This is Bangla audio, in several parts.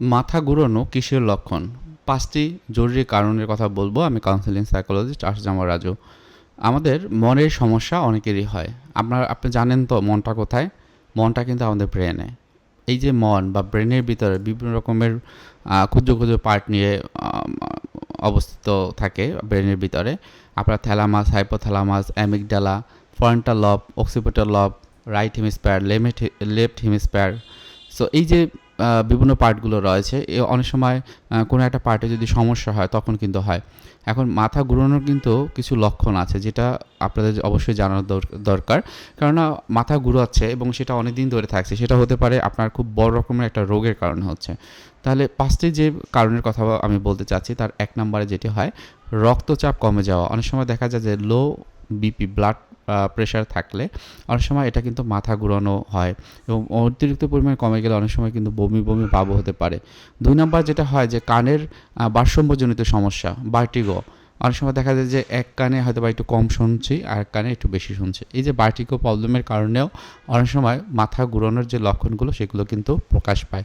মাথা ঘুরানো কিসের লক্ষণ? পাঁচটি জরুরি কারণের কথা বলব, আমি কাউন্সিলিং সাইকোলজিস্ট আশজামা রাজু। আমাদের মনের সমস্যা অনেকেরই হয়। আপনার, আপনি জানেন তো মনটা কোথায়? মনটা কিন্তু আমাদের ব্রেনে এই যে মন বা ব্রেনের ভিতরে বিভিন্ন রকমের ক্ষুদ্র ক্ষুদ্র পার্ট নিয়ে অবস্থিত থাকে ব্রেনের ভিতরে। আপনার thalamus hypothalamus amygdala frontal lobe occipital lobe right hemisphere left hemisphere so এই যে বিভিন্ন পার্টগুলো রয়েছে। এ, অনেক সময় কোনো একটা পার্টে যদি সমস্যা হয়, তখন কিন্তু হয়। এখন মাথা ঘুরানোর কিন্তু কিছু লক্ষণ আছে, যেটা আপনাদের অবশ্যই দর- দরকার। কেননা মাথা ঘুরাচ্ছে এবং সেটা অনেক দিন ধরে থাকছে, সেটা হতে পারে আপনার খুব বড় রকমের একটা রোগের কারণে হচ্ছে। তাহলে পাঁচটি যে কারণের কথা আমি বলতে চাচ্ছি, তার এক নম্বরে যেটি হয়, রক্তচাপ কমে যাওয়া। অনেক সময় দেখা যায় যে লো বিপি ব্লাড প্রেশার থাকলে অনেক সময় এটা কিন্তু মাথা ঘুরানো হয় এবং অতিরিক্ত পরিমাণে কমে গেলে অনেক সময় কিন্তু বমি বমি ভাবও হতে পারে। দুই নম্বর যেটা হয় যে কানের ভারসাম্যজনিত সমস্যা বার্টিগো অনেক সময় দেখা যায় যে এক কানে হয়তো বা একটু কম শুনছি আর এক কানে একটু বেশি শুনছি। এই যে বার্টিগো প্রবলেমের কারণেও অনেক সময় মাথা ঘুরানোর যে লক্ষণগুলো সেগুলো কিন্তু প্রকাশ পায়।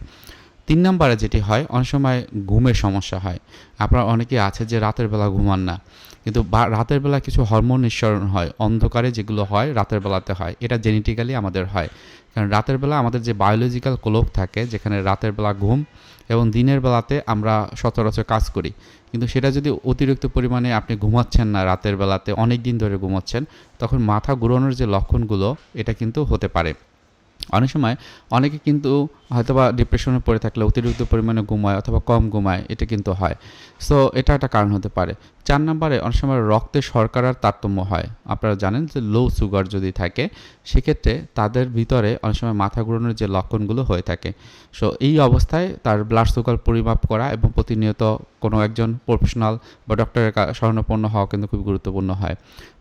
তিন নম্বরে যেটি হয়, অনেক সময় ঘুমের সমস্যা হয়। আপনার অনেকে আছে যে রাতের বেলা ঘুমান না। কিন্তু রাতের বেলা কিছু হরমোন নিঃসরণ হয়, অন্ধকারে যেগুলো হয়, রাতের বেলাতে হয়। এটা জেনেটিক্যালি আমাদের হয়। কারণ রাতের বেলা আমাদের যে বায়োলজিক্যাল ক্লোক থাকে, যেখানে রাতের বেলা ঘুম এবং দিনের বেলাতে আমরা সচরাচর কাজ করি। কিন্তু সেটা যদি অতিরিক্ত পরিমাণে আপনি ঘুমাচ্ছেন না রাতের বেলাতে অনেক দিন ধরে ঘুমাচ্ছেন, তখন মাথা ঘুরানোর যে লক্ষণগুলো, এটা কিন্তু হতে পারে। অনেক সময় অনেকে কিন্তু হয়তোবা ডিপ্রেশনে পড়ে থাকলে অতিরিক্ত পরিমাণে ঘুমায় অথবা কম ঘুমায়, এটা কিন্তু হয়। সো এটা একটা কারণ হতে পারে। চার নম্বরে অনেক সময় রক্তে শর্করার তারতম্য হয়। আপনারা জানেন যে লো সুগার যদি থাকে, সেক্ষেত্রে তাদের ভিতরে অনেক সময় মাথা ঘুরানোর যে লক্ষণগুলো হয়ে থাকে। সো এই অবস্থায় তার ব্লাড সুগার পরিমাপ করা এবং প্রতিনিয়ত কোনো একজন প্রফেশনাল বা ডক্টরের শরণাপন্ন হওয়া কিন্তু খুব গুরুত্বপূর্ণ হয়।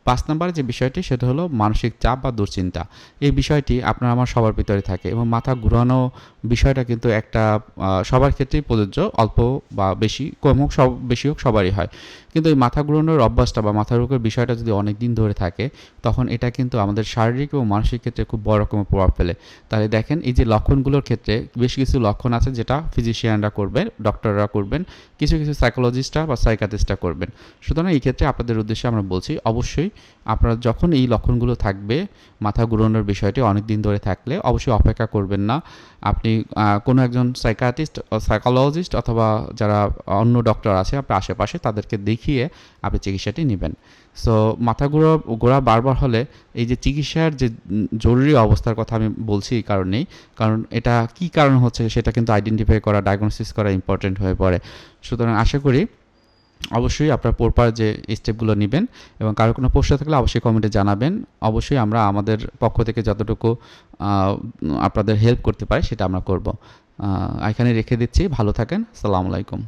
পাঁচ নম্বরে যে বিষয়টি, সেটা হলো মানসিক চাপ বা দুশ্চিন্তা। এই বিষয়টি আপনার আমার সবার ভিতরে থাকে এবং মাথা ঘুরানো বিষয়টা কিন্তু একটা সবার ক্ষেত্রেই প্রযোজ্য, অল্প বা বেশি, কম হোক, সব, বেশি হোক, সবারই হয়। কিন্তু এই মাথা ঘুরানোর অভ্যাসটা বা মাথা রোগের বিষয়টা যদি অনেক দিন ধরে থাকে, তখন এটা কিন্তু আমাদের শারীরিক এবং মানসিক ক্ষেত্রে খুব বড় রকমের প্রভাব ফেলে। তাহলে দেখেন, এই যে লক্ষণগুলোর ক্ষেত্রে বেশ কিছু লক্ষণ আছে যেটা ফিজিশিয়ানরা করবে ডক্টররা করবেন, কিছু কিছু সাইকোলজিস্টরা বা সাইকাটিস্টরা করবেন। সুতরাং এই ক্ষেত্রে আপনাদের উদ্দেশ্যে আমরা বলছি, অবশ্যই আপনারা যখন এই লক্ষণগুলো থাকবে, মাথা ঘুরানোর বিষয়টি অনেক দিন ধরে থাকলে অবশ্যই অপেক্ষা করবেন না। আপনি কোনো একজন সাইকাটিস্ট সাইকোলজিস্ট অথবা যারা অন্য ডক্টর আছে আপনার আশেপাশে, তাদেরকে দেখিয়ে আপনি চিকিৎসাটি নেবেন। সো মাথা ঘোরা ঘোরা বারবার হলে এই যে চিকিৎসার যে জরুরি অবস্থার কথা আমি বলছি এই কারণেই, কারণ এটা কি কারণ হচ্ছে সেটা কিন্তু আইডেন্টিফাই করা ডায়াগনোসিস করা ইম্পর্টেন্ট হয়ে পড়ে। সুতরাং আশা করি অবশ্যই আপনার পরপর যে স্টেপগুলো নেবেন এবং কারও কোনো প্রশ্ন থাকলে অবশ্যই কমেন্টে জানাবেন। অবশ্যই আমরা আমাদের পক্ষ থেকে যতটুকু আপনাদের হেল্প করতে পারি সেটা আমরা করব। এখানে রেখে দিচ্ছি। ভালো থাকেন। সালামু আলাইকুম।